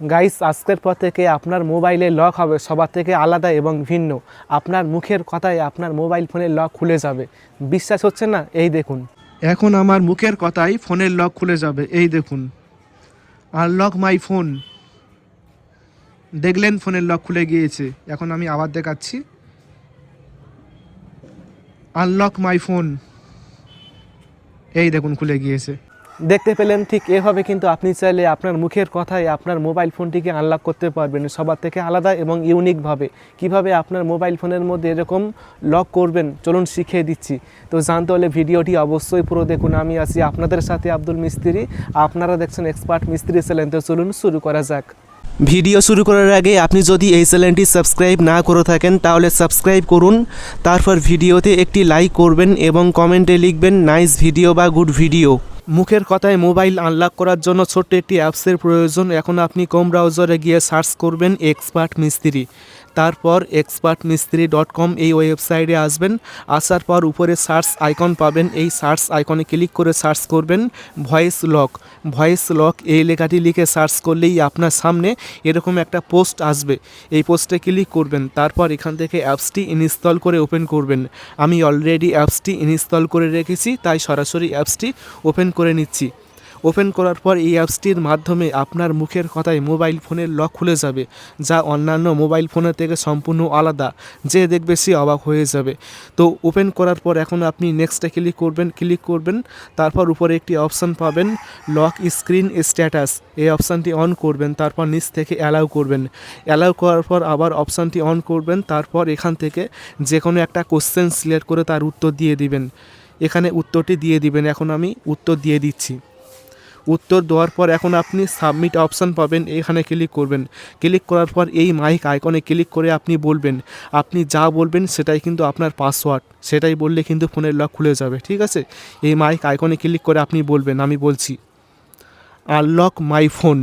Guys আজকের পর থেকে আপনার মোবাইলে লক হবে, সবার থেকে আলাদা এবং ভিন্ন। আপনার মুখের কথায় আপনার মোবাইল ফোনের লক খুলে যাবে। বিশ্বাস হচ্ছে না? এই দেখুন। এখন আমার মুখের কথায় ফোনের লক খুলে যাবে। এই দেখুন। আনলক মাই ফোন দেখলেন ফোনের লক খুলে গিয়েছে। এখন আমি আবার দেখাচ্ছি। আনলক মাই ফোন এই দেখুন, খুলে গিয়েছে। দেখতে পেলেন, ঠিক এভাবে কিন্তু আপনি চাইলে আপনার মুখের কথায় আপনার মোবাইল ফোনটিকে আনলক করতে পারবেন। সবার থেকে আলাদা এবং ইউনিকভাবে কীভাবে আপনার মোবাইল ফোনের মধ্যে এরকম লক করবেন? চলুন শিখিয়ে দিচ্ছি। তো জানতে হলে ভিডিওটি অবশ্যই পুরো দেখুন। আমি আছি আপনাদের সাথে আব্দুল মিস্ত্রি। আপনারা দেখছেন এক্সপার্ট মিস্ত্রি চ্যানেল তো চলুন শুরু করা যাক। ভিডিও শুরু করার আগে আপনি যদি এই চ্যানেলটি সাবস্ক্রাইব না করে থাকেন, তাহলে সাবস্ক্রাইব করুন। তারপর ভিডিওতে একটি লাইক করবেন এবং কমেন্টে লিখবেন নাইস ভিডিও বা গুড ভিডিও মুখের কথায় মোবাইল আনলক করার জন্য ছোট্ট একটি অ্যাপসের প্রয়োজন। এখন আপনি কম ব্রাউজারে গিয়ে সার্চ করবেন এক্সপার্ট মিস্ত্রি। তারপর এক্সপার্ট মিস্ত্রি ডট কম এই ওয়েবসাইটে আসবেন। আসার পর উপরে সার্চ আইকন পাবেন। এই সার্চ আইকনে ক্লিক করে সার্চ করবেন ভয়েস লক ভয়েস লক এই লেখাটি লিখে সার্চ করলেই আপনার সামনে এরকম একটা পোস্ট আসবে। এই পোস্টে ক্লিক করবেন। তারপর এখান থেকে অ্যাপসটি ইনস্টল করে ওপেন করবেন। আমি অলরেডি অ্যাপসটি ইনস্টল করে রেখেছি, তাই সরাসরি অ্যাপসটি ওপেন করে নিচ্ছি। ওপেন করার পর এই অ্যাপসটির মাধ্যমে আপনার মুখের কথায় মোবাইল ফোনের লক খুলে যাবে, যা অন্যান্য মোবাইল ফোনের থেকে সম্পূর্ণ আলাদা, যে দেখবে সে অবাক হয়ে যাবে। তো ওপেন করার পর এখন আপনি নেক্সটে ক্লিক করবেন ক্লিক করবেন, তারপর উপরে একটি অপশান পাবেন লক স্ক্রিন স্ট্যাটাস এই অপশানটি অন করবেন, তারপর নিচ থেকে অ্যালাউ করবেন। অ্যালাউ করার পর আবার অপশানটি অন করবেন, তারপর এখান থেকে যে কোনো একটা কোশ্চেন সিলেক্ট করে তার উত্তর দিয়ে দিবেন। এখানে উত্তরটি দিয়ে দিবেন, এখন আমি উত্তর দিয়ে দিচ্ছি। উত্তর দেওয়ার পর এখন আপনি সাবমিট অপশান পাবেন, এখানে ক্লিক করবেন। ক্লিক করার পর এই মাইক আইকনে ক্লিক করে আপনি বলবেন। আপনি যা বলবেন সেটাই কিন্তু আপনার পাসওয়ার্ড সেটাই বললে কিন্তু ফোনের লক খুলে যাবে, ঠিক আছে? এই মাইক আইকনে ক্লিক করে আপনি বলবেন, আমি বলছি আনলক মাই ফোন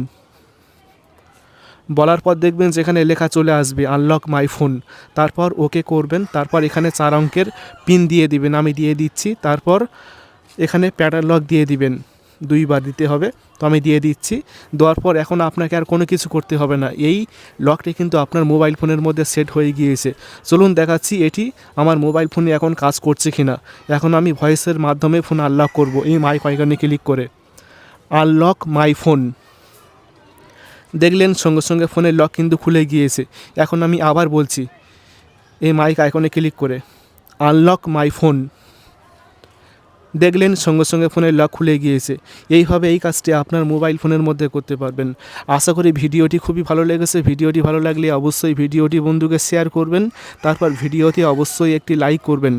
বলার পর দেখবেন যেখানে লেখা চলে আসবে আনলক মাই ফোন তারপর ওকে করবেন, তারপর এখানে চার অঙ্কের পিন দিয়ে দিবেন, আমি দিয়ে দিচ্ছি। তারপর এখানে প্যাটার্ন লক দিয়ে দিবেন। দুইবার দিতে হবে। তো আমি দিয়ে দিচ্ছি। দেওয়ার পর এখন আপনাকে আর কোনো কিছু করতে হবে না। এই লকটি কিন্তু আপনার মোবাইল ফোনের মধ্যে সেট হয়ে গিয়েছে। চলুন দেখাচ্ছি এটি আমার মোবাইল ফোনে এখন কাজ করছে কিনা। এখন আমি ভয়েসের মাধ্যমে ফোন আনলক করব। এই মাইক আইকনে ক্লিক করে। Unlock my phone. দেখলেন সঙ্গে সঙ্গে ফোনের লক কিন্তু খুলে গিয়েছে। এখন আমি আবার বলছি, এই মাইক আইকনে ক্লিক করে। Unlock my phone. দেখলেন সঙ্গে সঙ্গে ফোনের লক খুলে গিয়েছে। এইভাবে এই কাজটি আপনার মোবাইল ফোনের মধ্যে করতে পারবেন। আশা করি ভিডিওটি খুবই ভালো লেগেছে। ভিডিওটি ভালো লাগলে অবশ্যই ভিডিওটি বন্ধুকে শেয়ার করবেন, তারপর ভিডিওতে অবশ্যই একটি লাইক করবেন।